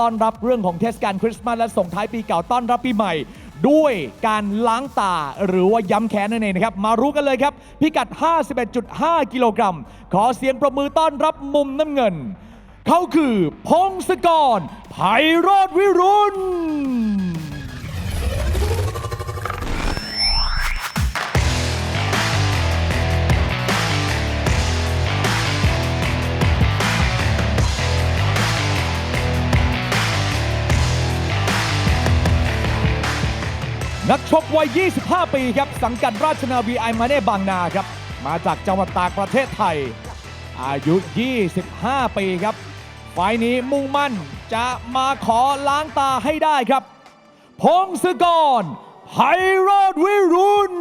ต้อนรับเรื่องของเทศกาลคริสต์มาสและส่งท้ายปีเก่าต้อนรับปีใหม่ ด้วยการล้างตาหรือว่าย้ำแค้นนั่นเองนะครับ มารู้กันเลยครับ พิกัด 51.5 กิโลกรัม ขอเสียงประมือต้อนรับมุมน้ำเงิน เขาคือพงศกรไพโรธวิรุณ นักชกวัย 25 ปีครับ สังกัดราชนาวีไอมาเน่บางนาครับ มาจากจังหวัดตากประเทศไทย อายุ 25 ปีครับไฟนี้มุ่งมั่นจะมาขอล้างตาให้ได้ครับ พงศกรไพโรธวิรุณ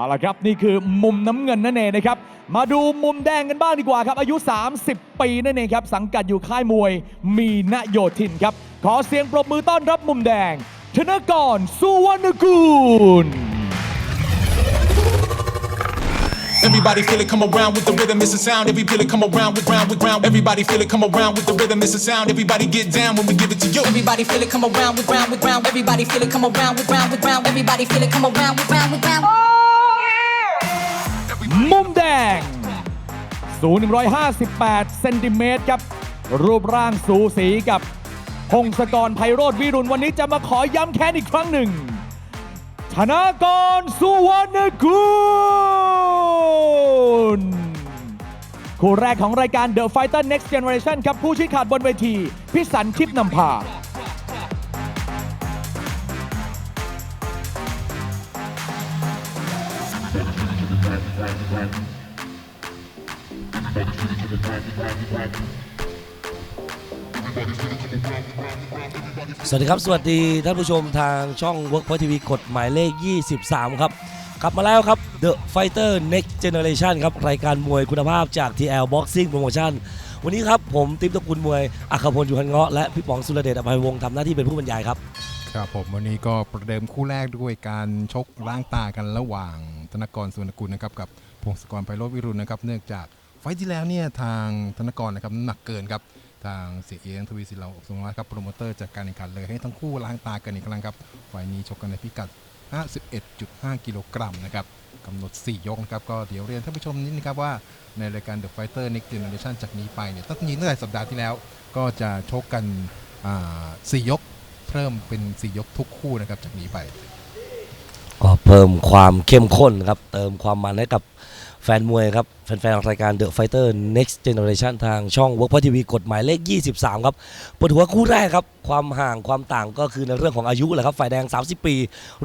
เอาละครับ นี่คือมุมน้ำเงินนั่นเองนะครับ มาดูมุมแดงกันบ้างดีกว่าครับ อายุ 30 ปีนั่นเองครับ สังกัดอยู่ค่ายมวย มีนโยธินครับ ขอเสียงปรบมือต้อนรับมุมแดง ธนกรสุวรรณกูล Everybody feel it come around with the rhythm, it's a sound. Every feel it come around with round with round. Everybody feel it come around with the rhythm, it's a sound. Everybody get down when we give it to you. Everybody feel it come around with round with round. Everybody feel it come around with round with round. Everybody feel it come around with round with round. มุมแดง สูง 158 เซนติเมตรครับ รูปร่างสูสีกับพงศกรไพโรธวิรุณวันนี้จะมาขอย้ำแค้นอีกครั้งหนึ่ง ธนากรสุวรรณกุลคู่แรกของรายการ The Fighter Next Generation ครับผู้ชี้ขาดบนเวที พิสันทิพนำพา สวัสดีครับ สวัสดีท่านผู้ชมทางช่อง Workpoint TV กฎหมายเลข 23 ครับกลับมาแล้วครับ The Fighter Next Generation ครับ รายการมวยคุณภาพจาก TL Boxing Promotion วันนี้ครับผมติ๊บตะกุลมวยอัครพลอยู่พันเงาะและพี่ป๋องสุรเดชอภัยวงศ์ทำหน้าที่เป็นผู้บรรยายครับ ครับผมวันนี้ก็ประเดิมคู่แรกด้วยการชกล้างตากันระหว่าง ธนกรสุวรรณกุลนะครับกับพงศกรไพโรจน์วิรุณนะครับ เนื่องจากไฟท์ที่แล้วเนี่ยทางธนกรนะครับน้ำหนักเกินครับทางเสียเอียงทวีศิลาสมรัตครับโปรโมเตอร์จัดการแข่งขันเลยให้ทั้งคู่ล้างตากันอีกครั้งครับไฟท์นี้ชกกันในพิกัด 51.5 กิโลกรัมนะครับกำหนด 4 ยกนะครับก็เดี๋ยวเรียนท่านผู้ชมนิดนะครับว่าในรายการ The Fighter Next Generation จากนี้ไปเนี่ยตั้งแต่ตั้งแต่สัปดาห์ที่แล้ว ก็จะชกกันอ่าสี่ยก เพิ่มเป็น 4 ยกทุกคู่นะครับจากนี้ไป ก็เพิ่มความเข้มข้นครับ เติมความมันให้กับแฟนมวยครับ แฟนๆรายการ The Fighter Next Generation ทางช่อง Workpoint TV กฎหมายเลข 23 ครับปิดหัวคู่แรกครับ ความห่างความต่างก็คือในเรื่องของอายุแหละครับ ฝ่ายแดง 30 ปี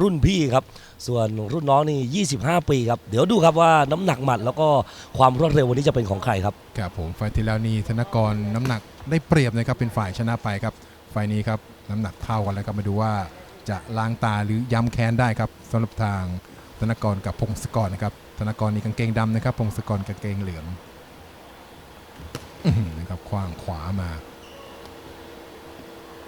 รุ่นพี่ครับ ส่วนรุ่นน้องนี่ 25 ปีครับ เดี๋ยวดูครับว่าน้ำหนักหมัดแล้วก็ความรวดเร็ววันนี้จะเป็นของใครครับ ครับผมไฟล์ที่แล้วนี่ธนกรน้ำหนักได้เปรียบนะครับเป็นฝ่ายชนะไปครับไฟล์นี้ครับน้ำหนักเท่ากันแล้วครับมาดูว่า จะล้างตาหรือย้ำแค้นได้ครับสำหรับทางธนกรกับพงศกรนะครับธนกรนี่กางเกงดำนะครับ พงศกรกางเกงเหลืองนะครับขว้างขวามา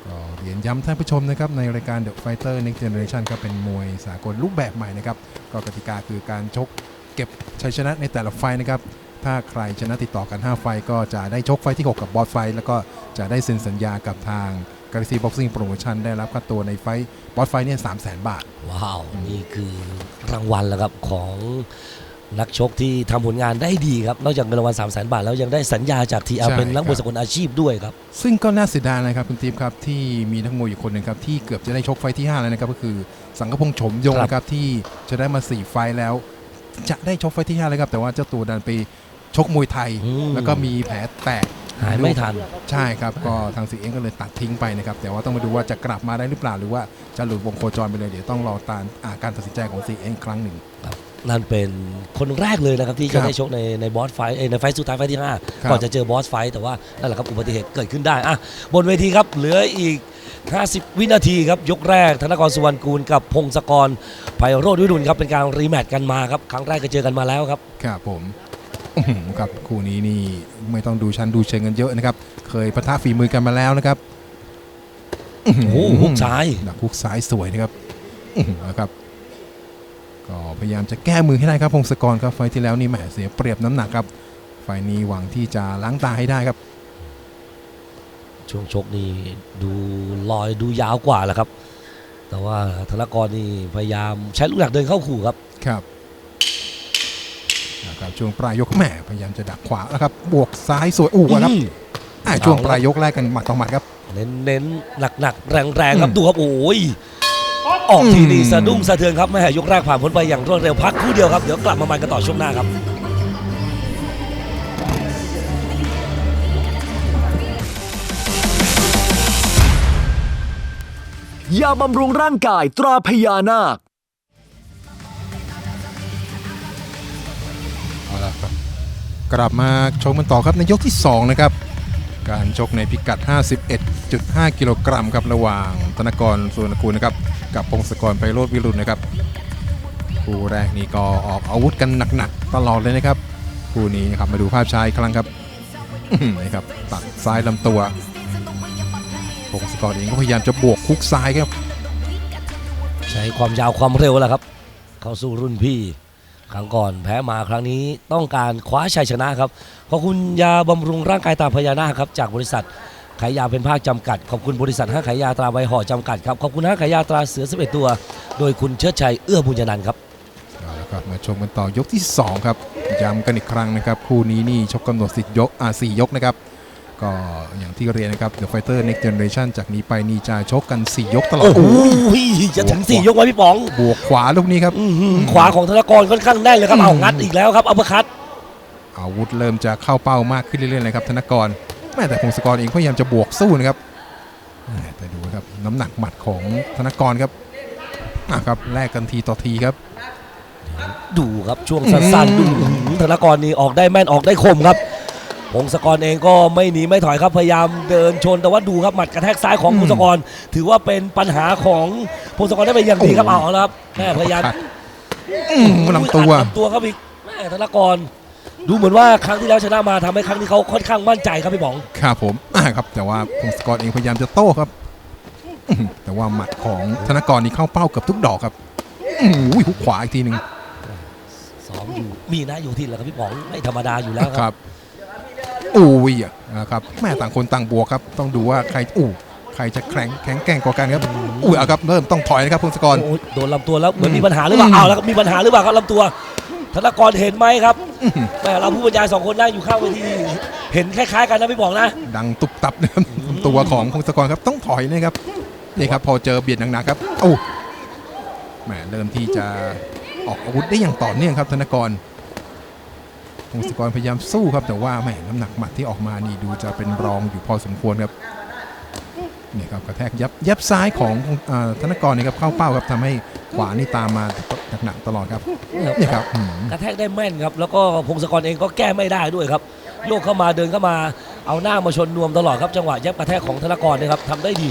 ก็เรียนย้ำท่านผู้ชมนะครับในรายการ The Fighter Next Generation ครับเป็นมวยสากลรูปแบบใหม่นะครับก็กติกาคือการชกเก็บชัยชนะในแต่ละไฟนะครับถ้าใครชนะติดต่อกัน 5 ไฟก็จะได้ชกไฟที่ 6 กับบอสไฟ แล้วก็จะได้เซ็นสัญญากับทาง กา a ซีบ็อกซิ่งโปรโมชั่นได้รับค่าตัวในไฟล์บอสไฟล์เนี่ยสามแสนบาท ว้าว นี่คือรางวัลแล้วครับของนักชกที่ทำผลงานได้ดีครับ นอกจากเงินรางวัล3 0 0 0 0 0บาท แล้วยังได้สัญญาจากทีใช่เป็นนักมวยครับสกลอาชีพด้วยครับ ซึ่งก็น่าเสียดายนะครับคุณทีมครับที่มีนักมวยอยู่คนหนึ่งครับ ที่เกือบจะได้ชกไฟล์ที่ 5 แล้วนะครับก็คือสังกพงษ์ฉมยงครับนะครับที่จะได้มา 4 ไฟล์แล้ว จะได้ชกไฟล์ที่5เลยครับ แต่ว่าเจ้าตัวดันไปชกมวยไทยอืมแล้วก็มีแผลแตก หายไม่ทัน ใช่ครับ ก็ทางสีเองก็เลยตัดทิ้งไปนะครับ แต่ว่าต้องมาดูว่าจะกลับมาได้หรือเปล่า หรือว่าจะหลุดวงโคจรไปเลย เดี๋ยวต้องรอตามอ่าการตัดสินใจของสีเองครั้งหนึ่ง นั่นเป็นคนแรกเลยนะครับที่ครัจะบได้ชกในในบอสไฟท์เอ้ยในไฟท์สุดท้ายไฟท์ที่ครับ5ก่อนจะเจอบอสไฟท์แต่ว่านั่นแหละครับอุบัติเหตุเกิดขึ้นได้อะบนเวทีครับเหลืออีก 50 วินาทีครับยกแรกธนกรสุวรรณกูลกับพงศกรไพโรจน์วิรุณครับเป็นการรีแมตช์กันมาครับครั้งแรกก็เจอกันมาแล้วครับครับผม อื้อหือครับคู่นี้นี่ไม่ต้องดูชั้นดูเชิงกันเยอะนะครับ เคยปะทะฝีมือกันมาแล้วนะครับอื้อหืโอ้โหฮุกซ้ายดักฮุกซ้ายสวยนะครับอื้อหือนะครับก็พยายามจะแก้มือให้ได้ครับพงศกรครับไฟล์ที่แล้วนี่แหมเสียเปรียบน้ำหนักครับไฟล์นี้หวังที่จะล้างตาให้ได้ครับ ช่วงชกนี่ดูลอยดูยาวกว่าแหละครับ แต่ว่าธนกรนี่พยายามใช้ลูกหนักเดินเข้าขู่ครับครับ นะครับช่วงปลายยกแหม่พยายามจะดักขวาแล้วครับบวกซ้ายสวยอู้ครับอืมอ่าช่วงปลายยกแรกกันหมัดต่อหมัดครับ เน้นเน้นหนักหนักแรงแรงๆครับอืมดูครับโอ้ยออกทีนี่สะดุ้งสะเทือนครับแม่ยกแรกผ่านพ้นไปอย่างรวดเร็วพักครู่เดียวครับเดี๋ยวกลับมามันกันต่อช่วงหน้าครับยาบำรุงร่างกายตราพญานาค กลับมาชมกันต่อครับในยกที่ 2 นะครับ การชกในพิกัด 51.5 กิโลกรัมครับระหว่างธนกรสุวรรณกูลนะครับกับพงศกรไพโรธวิรุณนะครับคู่แรกนี่ก็ออกอาวุธกันหนักๆตลอดเลยนะครับคู่นี้นะครับมาดูภาพชาอีกครั้งครับนี่ครับตัดซ้ายลำตัวพงศกรเองก็พยายามจะบวกคุกซ้ายครับ ใช้ความยาวความเร็วแหละครับ เข้าสู้รุ่นพี่ ครั้งก่อนแพ้มาครั้งนี้ต้องการคว้าชัยชนะครับขอบคุณยาบำรุงร่างกายตาพญานาคครับจากบริษัทขายยาเป็นภาคจำกัด ขอบคุณบริษัทห้างขายยาตราใบห่อจำกัดครับขอบคุณห้างขายยาตราเสือ11ตัว โดยคุณเชิดชัยเอื้อบุญยนันท์ครับเอาละครับมาชมกันต่อยกที่ 2 ครับย้ำกันอีกครั้งนะครับ คู่นี้นี่ชกกำหนดสิทธิ์ยกอ่าสี่ยกนะครับ ก็อย่างที่เรียนนะครับ The Fighter Next Generation จากนี้ไปนี่จะชกกัน 4 ยกตลอด โอ้โหจะถึงสี่ยกไว้พี่ป๋อง บวกขวาลูกนี้ครับอื้อหือขวาของธนกรค่อนข้างแน่นเลยครับ เอางัดอีกแล้วครับอัปเปอร์คัตอาวุธเริ่มจะเข้าเป้ามากขึ้นเรื่อยๆเลยครับธนกรแม่แต่พงศกรเองพยายามจะบวกสู้นะครับแม่แต่ดูครับน้ำหนักหมัดของธนกรครับอะครับแลกกันทีต่อทีครับ ดูครับช่วงสั้นๆดูอื้อหือธนกรนี่ออกได้แม่นออกได้คมครับ พงศกรเองก็ไม่หนีไม่ถอยครับพยายามเดินชนแต่ว่าดูครับหมัดกระแทกซ้ายของอืมพงศกร ถือว่าเป็นปัญหาของพงศกรได้เป็นอย่างดีครับเอาแล้วครับแม่พยายามอืมลำตัวอัดลำตัวครับอีกแม่ธนกร ดูเหมือนว่าครั้งที่แล้วชนะมาทำให้ครั้งนี้เขาค่อนข้างมั่นใจครับพี่บ๋องครับผมอ่าครับ แต่ว่าพงศกรเองพยายามจะโต้ครับอื้อหือแต่ว่าหมัดของธนกรนี่เข้าเป้าเกับทุกดอกครับอื้อหือหุกขวาอีกทีหนึ่งซ้อมอยู่มีนะอยู่ที่แหละครับพี่บ๋องไม่ธรรมดาอยู่แล้วคครัรับบ อุ้ยอะนะครับแม่ต่างคนต่างบวกครับ ต้องดูว่าใครอู้ใครจะแข็งแข็งแกร่งกว่ากันครับอุ้ยเอาครับเริ่มต้องถอยนะครับพงศกรโอ้ยโดนลำตัวแล้วเหมือนมีปัญหาหรือเปอืล่ามเอาแล้วครับมีปัญหาหรือเปล่าครับลำตัวธนกรเห็นไหมครับอื้อหือแม่เราผู้บรรยายสองคนนั่งอยู่ข้างเวทีเห็นคล้ายๆกันนะพี่บ๋องนะ ดังตุบตับนะครับตัวของพงศกรครับต้องถอยนะครับนี่ครับพอเจอเบียดหนักๆครับโอ้แหมเริ่มที่จะออกอาวุธได้อย่างต่อเนื่องครับธนกร พงศกรพยายามสู้ครับแต่ว่าแหมน้ำหนักหมัดที่ออกมานี่ดูจะเป็นรองอยู่พอสมควรครับนี่ครับกระแทกยับยับซ้ายของอ่าธนกรนี่ครับเข้าเป้าครับทำให้ขวานี่ตามมาหนักๆตลอดครับนี่ครับอืมกระแทกได้แม่นครับ แล้วก็พงศกรเองก็แก้ไม่ได้ด้วยครับโยกเข้ามาเดินเข้ามาเอาหน้ามาชนนวมตลอดครับจังหวะแยบกระแทกของธนกรเนะครับทำได้ดี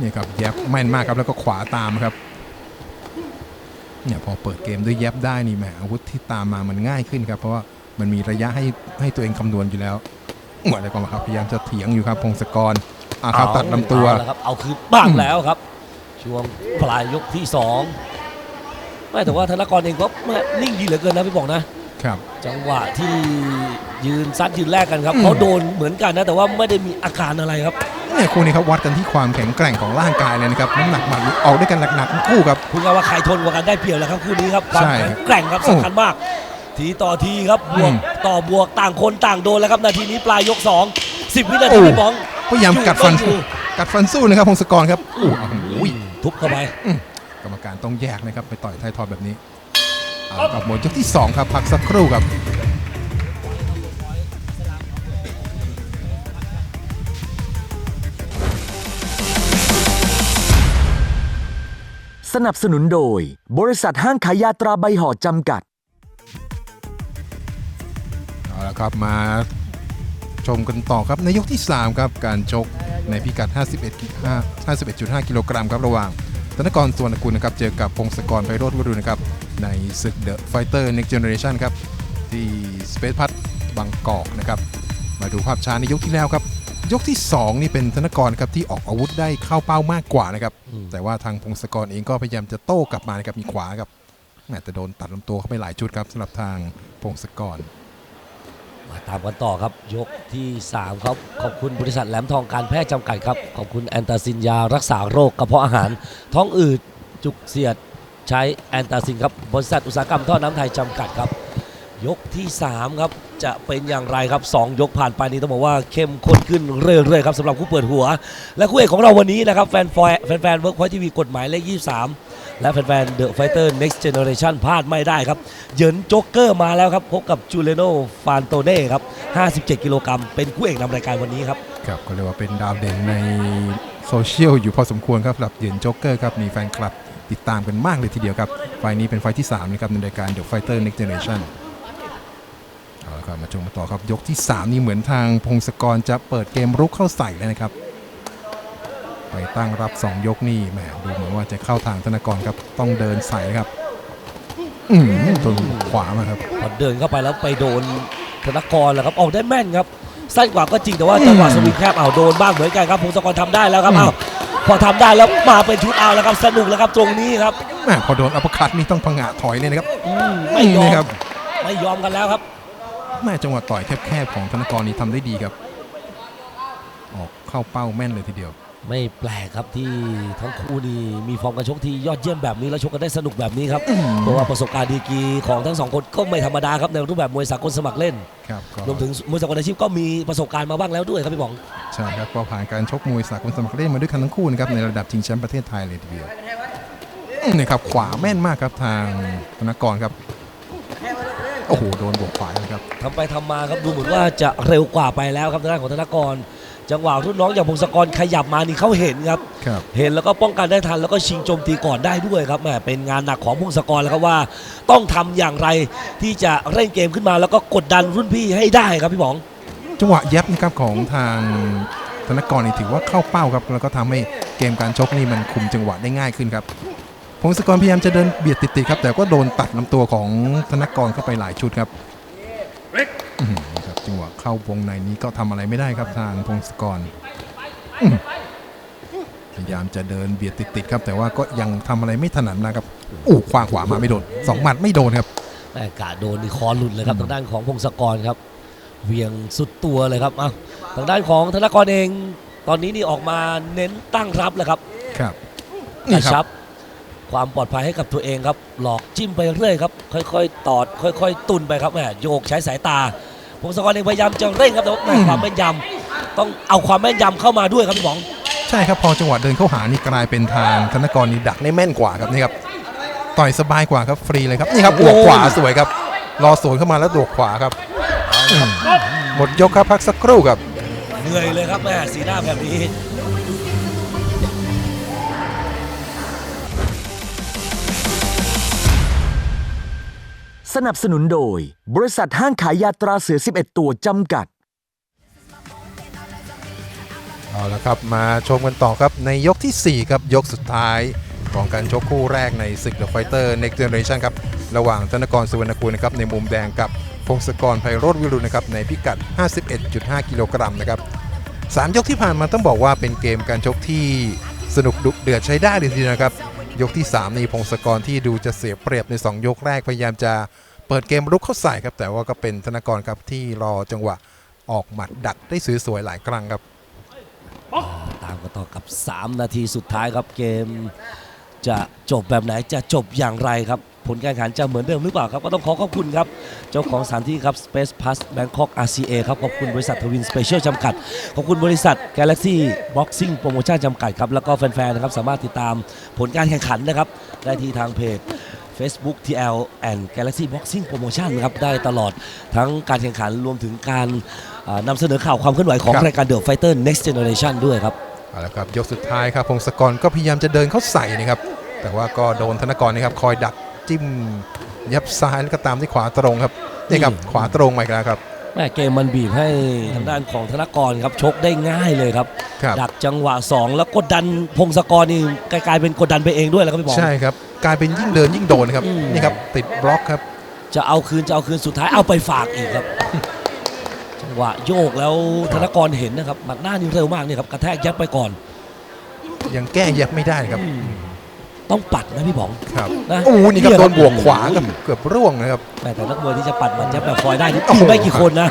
นี่ครับแยบแม่นมากครับแล้วก็ขวาตามครับเนี่ยพอเปิดเกมด้วยแยบได้นี่แหมอาวุธที่ตามมามันง่ายขึ้นครับเพราะว่า มันมีระยะให้ให้ตัวเองคำนวณอยู่แล้วหมดอะไรก่อนครับพยายามจะเถียงอยู่ครับพงศกรอ่าครับตัดลำตัว เอาละครับเอาคือบ้างแล้วครับ ช่วงปลายยกที่สองไม่แต่ว่าธนกรเองก็แม่นิ่งดีเหลือเกินนะพี่บอกนะ ครับ จังหวะที่ยืนซัดยืนแลกกันครับอืม เขาโดนเหมือนกันนะแต่ว่าไม่ได้มีอาการอะไรครับ เนี่ยคู่นี้ครับวัดกันที่ความแข็งแกร่งของร่างกายเลยนะครับน้ำหนักหมัดออกด้วยกันหนักๆทั้งคู่ครับ พูดง่ายว่าใครทนกว่ากันได้เปรียบแล้วครับคู่นี้ครับความใช่แข็งแกร่งครับสำคัญมาก ทีต่อทีครับบวกอืมต่อบวกต่างคนต่างโดนแล้วครับนาทีนี้ปลายยก 2 10 วินาทีโอ้พี่บองพยายามกัดฟันอยู่กัดฟันสู้นะครับพงศกรครับอู้อ้าวโอ้ยทุบเข้าไปกรรมการต้องแยกนะครับไปต่อยไทายทอยแบบนี้เอาละครับหมดยกที่สองครับพักสักครู่ครับสนับสนุนโดย บริษัทห้างขายยาตราใบห่อจำกัด เอาละครับมาชมกันต่อครับในยกที่ 3 ครับ การชกในพิกัด 51กิ5 51.5 กิโลกรัมครับระหว่างธนกรสวนกุลนะครับ เจอกับพงศกรไพโรธวรุณนะครับ ในศึก The Fighter Next Generation ครับ ที่สเปซพัทบางกอกนะครับ มาดูภาพช้าในยกที่แล้วครับ ยกที่ 2 นี่เป็นธนกรครับ ที่ออกอาวุธได้เข้าเป้ามากกว่านะครับ แต่ว่าทางพงศกรเองก็พยายามจะโต้กลับมานะครับมีขวาครับแหม่แต่โดนตัดลำตัวเข้าไปหลายจุดครับสำหรับทางพงศกรมา ตามกันต่อครับยกที่ 3 ครับ ขอบคุณบริษัทแหลมทองการแพทย์จำกัดครับ ขอบคุณแอนตาซินยารักษาโรคกระเพาะอาหาร ท้องอืดจุกเสียดใช้แอนตาซินครับบริษัทอุตสาหกรรมท่อน้ำไทยจำกัดครับ ยกที่ 3 ครับ จะเป็นอย่างไรครับ 2 ยกผ่านไปนี้ต้องบอกว่าเข้มข้นขึ้นเรื่อยๆครับสำหรับคู่เปิดหัว และคู่เอกของเราวันนี้นะครับแฟนฟอยแฟนเวิร์กพอยทีวีกฎหมายเลข23 และแฟนๆเดอะไฟเตอร์ next generation พลาดไม่ได้ครับ เหยินโจ๊กเกอร์มาแล้วครับ พบกับจูเลโนฟานโตเน่ครับ 57 กิโลกรัมเป็นคู่เอกนำรายการวันนี้ครับ ครับก็เรียกว่าเป็นดาวเด่นในโซเชียลอยู่พอสมควรครับสำหรับเหยินโจ๊กเกอร์ครับ มีแฟนคลับติดตามกันมากเลยทีเดียวครับ ไฟล์นี้เป็นไฟล์ที่ 3 นะครับในรายการ The Fighter Next Generation เอาละครับมาชมกันต่อครับ ยกที่ 3 นี่เหมือนทางพงศกรจะเปิดเกมรุกเข้าใส่แล้วนะครับ ไปตั้งรับ 2 ยกนี่แหมดูเหมือนว่าจะเข้าทางธนากรครับต้องเดินใส่นะครับอืมจนขวามาครับพอเดินเข้าไปแล้วไปโดนธนกรแล้วครับออกได้แม่นครับสั้นกว่าก็จริงแต่ว่าจังหวะสวิงแคบเอาโดนบ้างเหมือนกันครับพงศกรทำได้แล้วครับเอาพอทำได้แล้วมาเป็นชุดเอาแล้วครับสนุกแล้วครับตรงนี้ครับแหมพอโดนอัปเปอร์คัตนี่ต้องพังงะถอยเลยนะครับอืมไม่ยอนี่มครับไม่ยอมกันแล้วครับแม่จังหวะต่อยแคบๆของธนกรนี่ทำได้ดีครับ ออกเข้าเป้าแม่นเลยทีเดียว ไม่แปลกครับที่ทั้งคู่นี่มีฟอร์มการชกที่ยอดเยี่ยมแบบนี้แล้วชกกันได้สนุกแบบนี้ครับเพราะว่าประสบการณ์ดีกรีของทั้งสองคนก็ไม่ธรรมดาครับในรูปแบบมวยสากลสมัครเล่นครับก็รวมถึงมวยสากลอาชีพก็มีประสบการณ์มาบ้างแล้วด้วยครับพี่บองใช่ครับก็ผ่านการชกมวยสากลสมัครเล่นมาด้วยกันทั้งคู่นะครับในระดับชิงแชมป์ประเทศไทยเลยทีเดียวนี่ครับขวาแม่นมากครับทางธนกรครับโอ้โหโดนบวกขวาเลยครับทำไปทำมาครับดูเหมือนว่าจะเร็วกว่าไปแล้วครับทางด้านของธนกร จังหวะรุ่นน้องอย่างพงศกรขยับมานี่เขาเห็นครับ ครับ เห็นแล้วก็ป้องกันได้ทันแล้วก็ชิงโจมตีก่อนได้ด้วยครับแหมเป็นงานหนักของพงศกรแล้วครับว่า ต้องทำอย่างไรที่จะเร่งเกมขึ้นมาแล้วก็กดดันรุ่นพี่ให้ได้ครับพี่บอง จังหวะแย็บนะครับของทางธนกรนี่ถือว่าเข้าเป้าครับ แล้วก็ทำให้เกมการชกนี่มันคุมจังหวะได้ง่ายขึ้นครับพงศกรพยายามจะเดินเบียดติดๆครับ แต่ก็โดนตัดลำตัวของธนกรเข้าไปหลายชุดครับอื้อหือครับ จังหวะเข้าวงในนี้ก็ทำอะไรไม่ได้ครับทางพงศกรอื้อพยายามจะเดินเบียดติดๆครับ แต่ว่าก็ยังทำอะไรไม่ถนัดนะครับอู้ขวาขวามาไม่โดนสองหมัดไม่โดนครับแม่กาโดนนี่คอหลุดเลยครับทางด้านของพงศกรครับเหวียงสุดตัวเลยครับอ้าวทางด้านของธนกรเอง ตอนนี้นี่ออกมาเน้นตั้งรับเลยครับครับกนี่ระคชัรับบความปลอดภัยให้กับตัวเองครับ หลอกจิ้มไปเรื่อยครับ ค่อยๆ ตอด ค่อย ๆ ตุนไปครับแหมโยกใช้สายตาพ งศกรเองพยายามจะเร่งครับแต่ว่าแหม่ความแม่นยำต้องเอาความแม่นยำเข้ามาด้วยครับพี่บอง ใช่ครับพอจังหวะเดินเข้าหานี่กลายเป็นทางธนกรนี่ดักได้แม่นกว่าครับนี่ครับต่อยสบายกว่าครับฟรีเลยครับนี่ครับบวกขวาสวยครับรอสวนเข้ามาแล้วบวกขวาครับอืมหมดยกครับพักสักครู่ครับ เหนื่อยเลยครับแม่สีหน้าแบบนี้ สนับสนุนโดย บริษัทห้างขายยาตราเสือ 11 ตัวจำกัด เอาละครับมาชมกันต่อครับในยกทีสี่4 ครับ ยกสุดท้ายของการชกคู่แรกในศึก The Fighter Next Generation ครับ ระหว่างธนกรสุวรรณกูลนะครับในมุมแดงกับพงศกรไพโรธวิรุณนะครับในพิกัด 51.5 กิโลกรัมนะครับสามยกที่ผ่านมาต้องบอกว่าเป็นเกมการชกที่สนุกดุเดือดใช้ได้เลยทีเดียวนะครับ ยกที่3นี่พงศกรที่ดูจะเสียเปรียบใน 2 ยกแรกพยายามจะ เปิดเกมรุกเข้าใส่ครับ แต่ว่าก็เป็นธนกรครับที่รอจังหวะออกหมัดดักได้สวยๆหลายครั้งครับตามกันต่อกับ 3 นาทีสุดท้ายครับเกม จะจบแบบไหนจะจบอย่างไรครับ ผลการแข่งขันจะเหมือนเดิมหรือเปล่าครับ ก็ต้องขอขอบคุณครับ เจ้าของสถานที่ครับ Space Plus Bangkok RCA ครับขอบคุณบริษัททวินสเปเชียลจำกัด ขอบคุณบริษัท Galaxy Boxing Promotion จำกัดครับ แล้วก็แฟนๆนะครับสามารถติดตามผลการแข่งขันนะครับ ได้ที่ทางเพจ Facebook TL and Galaxy Boxing Promotion นะครับได้ตลอดทั้งการแข่งขันรวมถึงการอ่านำเสนอข่าวความเคลื่อนไหวของครับรายการ The Fighter Next Generation ด้วยครับเอาละครับยกสุดท้ายครับพงศกรก็พยายามจะเดินเข้าใส่นะครับ แต่ว่าก็โดนธนกรนะครับคอยดักจิ้มยับซ้ายแล้วก็ตามที่ขวาตรงครับนี่ครับอืมขวาตรงมาอีกแล้วครับแม่เกมมันบีบให้ทางด้านของธนกรครับชกได้ง่ายเลยครับครับดักจังหวะ 2 แล้วกดดันพงศกรนี่กลายเป็นกดดันไปเองด้วยแล้วครับพี่บอลใช่ครับ กลายเป็นยิ่งเดินยิ่งโดนครับอืมนี่ครับติดบล็อกครับ จะเอาคืนจะเอาคืนสุดท้ายเอาไปฝากอีกครับจังหวะโยกแล้วธนกรเห็นนะครับหมัดหน้านี่เร็วมากนี่ครับกระแทกยับไปก่อน ยังแก้ยับไม่ได้ครับ ต้องปัดนะพี่บองครับนะโอ้โหนี่ครับเนี่ยโดครับนบวกขวากับเกือบร่วงนะครับแต่แต่นักมวยที่จะปัดมันยับแบบฟอยได้นี่โอ้โหมีไม่กี่คนนะ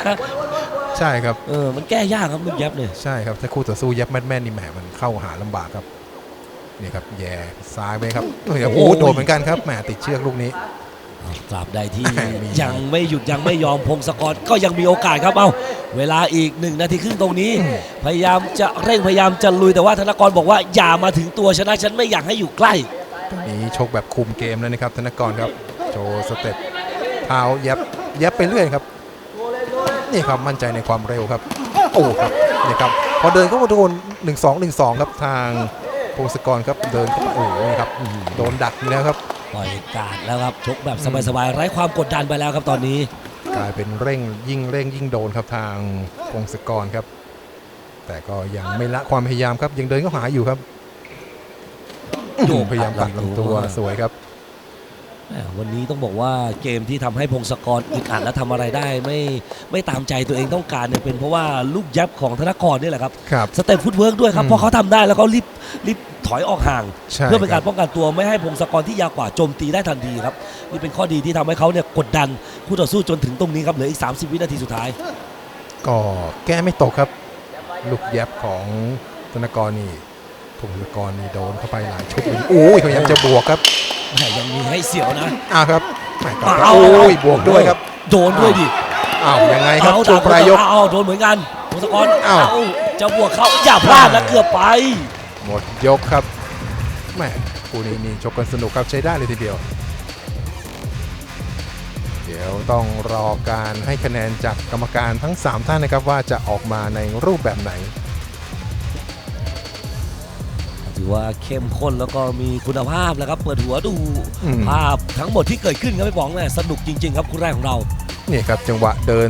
ใช่ครับเออมันแก้ยากครับลูกยับเนี่ยใช่ครับถ้าคู่ต่อสู้ยับแม่นๆนี่แหมมันเข้าหาลำบากครับ นี่ครับแย่ซ้ายไปครับโอ้โหโดนเหมือนกันครับแหมติดเชือกลูกนี้ตราบใดที่มียังไม่หยุดยังไม่ยอมพงศกรก็ยังมีโอกาสครับเอาเวลาอีกหนึ่งนาทีครึ่งตรงนี้ พยายามจะเร่งพยายามจะลุยแต่ว่าธนกรบอกว่าอย่ามาถึงตัวชนะฉันไม่อยากให้อยู่ใกล้นี้ชกแบบคุมเกมแล้วนะครับธนกรครับโชว์สเต็ปเท้ายับยับไปเรื่อยครับนี่ครับมั่นใจในความเร็วครับโอ้ครับนี่ครับพอเดินเข้ามาโดน1 2 1 2ครับทาง พงศกรครับเดินเข้ามาโอ้โหนี่ครับอื้อหือโดนดักอีกแล้วครับปล่อยการดแล้วครับชกแบบสบายๆไร้ความกดดันไปแล้วครับตอนนี้ กลายเป็นเร่งยิ่งเร่งยิ่งโดนครับทางพงศกรครับ แต่ก็ยังไม่ละความพยายามครับยังเดินเข้าหาอยู่ครับโยกพยายามตัดลำตัวลำตัวสวยครับแหม่ วันนี้ต้องบอกว่าเกมที่ทำให้พงศกรอึดอัดและทำอะไรได้ ไม่ไม่ตามใจตัวเองต้องการเนี่ยเป็นเพราะว่าลูกยับของธนกรนี่แหละครับครับสเต็ปฟุตเวิร์กด้วยครับอืมพอเขาทำได้แล้วเขารีบรีบถอยออกห่างใช่เพื่อเป็นการคป้บองกันตัวไม่ให้พงศกรที่ยาวกว่าโจมตีได้ทันทีครับนี่เป็นข้อดีที่ทำให้เขาเนี่ยกดดันคู่ต่อสู้จนถึงตรงนี้ครับเหลืออีก 30 วินาทีสุดท้าย ก็แก้ไม่ตกครับ ลูกแยบของธนกรนี่พงศกรนี่โดนเข้าไปหลายชุดเลยโอ้ยพยายามจะบวกครับ แหม่ยังมีให้เสียวนะ อ้าวครับแหม่ก็เอา โอ้ยบวกด้วยครับ โดนด้วยดิอ้าวยังไงครับเอาช่วงปลายยก เอาเอาโดนเหมือนกันพงศกรอ้าวเอา จะบวกเขาอย่าพลาดนะเกือบไป หมดยกครับแหม่คู่นี้นี่ชกกันสนุกครับใช้ได้เลยทีเดียว เดี๋ยวต้องรอการให้คะแนนจากกรรมการทั้ง 3 ท่านนะครับว่าจะออกมาในรูปแบบไหน อว่าเข้มข้นแล้วก็มีคุณภาพแล้วครับ เปิดหัวดูอืม ภาพทั้งหมดที่เกิดขึ้นครับพี่ป๋องเนี่ยสนุกจริง ๆ ครับคู่แรกของเรานี่ครับจังหวะเดิน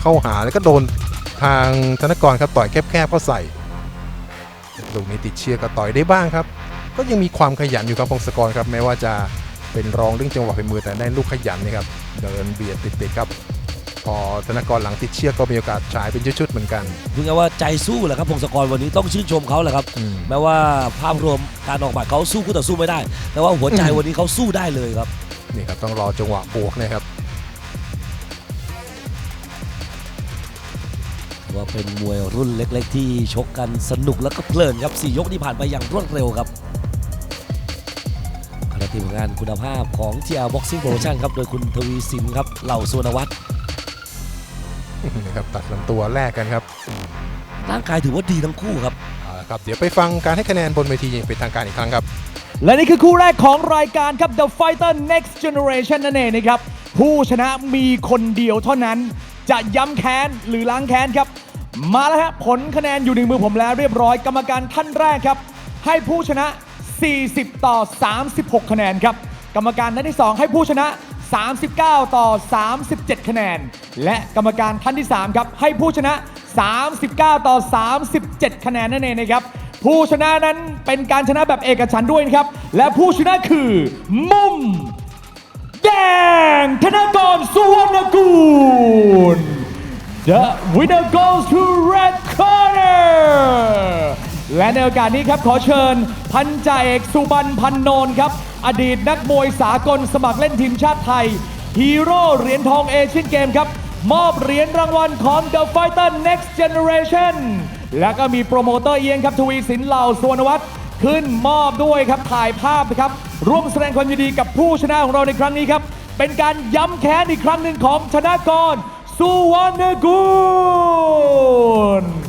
เข้าหาแล้วก็โดนทางธนกรครับต่อยแคบๆก็ใส่ลูกนี้ติดเชือกก็ต่อยได้บ้างครับ ก็ยังมีความขยันอยู่ครับพงศกรครับแม้ว่าจะเป็นรองเรื่องจังหวะฝีมือแต่ได้ลูกขยันนี่ครับเดินเบียดติดๆครับ พอธนกรหลังติดเชือกก็มีโอกาสฉายเป็นชุดๆเหมือนกันพูดง่ายๆว่าใจสู้แหละครับพงศกรวันนี้ต้องชื่นชมเขาแหละครับ อืม แม้ว่าภาพรวมการออกหมัดเขาสู้คู่ต่อสู้ไม่ได้ แต่ว่าหัวใจอืม วันนี้เขาสู้ได้เลยครับ นี่ครับต้องรอจังหวะบวกนะครับ ว่าเป็นมวยรุ่นเล็กๆ ที่ชกกันสนุกแล้วก็เพลินครับสี่ยกที่ผ่านไปอย่างรวดเร็วครับขณะที่ผลงานคุณภาพของ TR Boxing Promotion ครับ โดยคุณทวีสินครับ เหล่าสุวรรณวัฒน์ นี่ครับตัดลำตัวแรกกันครับร่างกายถือว่าดีทั้งคู่ครับ เอาละครับ เดี๋ยวไปฟังการให้คะแนนบนเวทีอย่างเป็นทางการอีกครั้งครับ และนี่คือคู่แรกของรายการครับ The Fighter Next Generation นั่นเองนะครับ ผู้ชนะมีคนเดียวเท่านั้น จะย้ำแค้นหรือล้างแค้นครับ มาแล้วฮะผลคะแนนอยู่ในมือผมแล้วเรียบร้อยกรรมการท่านแรกครับ ให้ผู้ชนะ 40 ต่อ 36 คะแนนครับ กรรมการท่านที่ 2 ให้ผู้ชนะ 39 ต่อ 37 คะแนน และกรรมการท่านที่ 3 ครับ ให้ผู้ชนะ 39 ต่อ 37 คะแนนนั่นเองนะครับ ผู้ชนะนั้นเป็นการชนะแบบเอกฉันท์ด้วยนะครับ และผู้ชนะคือ มุม แดง ธนกรสุวรรณกูล The winner goes to red corner และในโอกาสนี้ครับขอเชิญ พันจ่าเอกสุบันพันโนนครับ อดีตนักมวยสากลสมัครเล่นทีมชาติไทย ฮีโร่เหรียญทองเอเชียนเกมครับ มอบเหรียญรางวัลของ The Fighter Next Generation แล้วก็มีโปรโมเตอร์เอียงครับทวีสินเหล่าสวนวัฒน์ขึ้นมอบด้วยครับถ่ายภาพนะครับร่วมแสดงความยินดีกับผู้ชนะของเราในครั้งนี้ครับ เป็นการย้ำแค้นอีกครั้งหนึ่งของธนากรสุวรรณกุล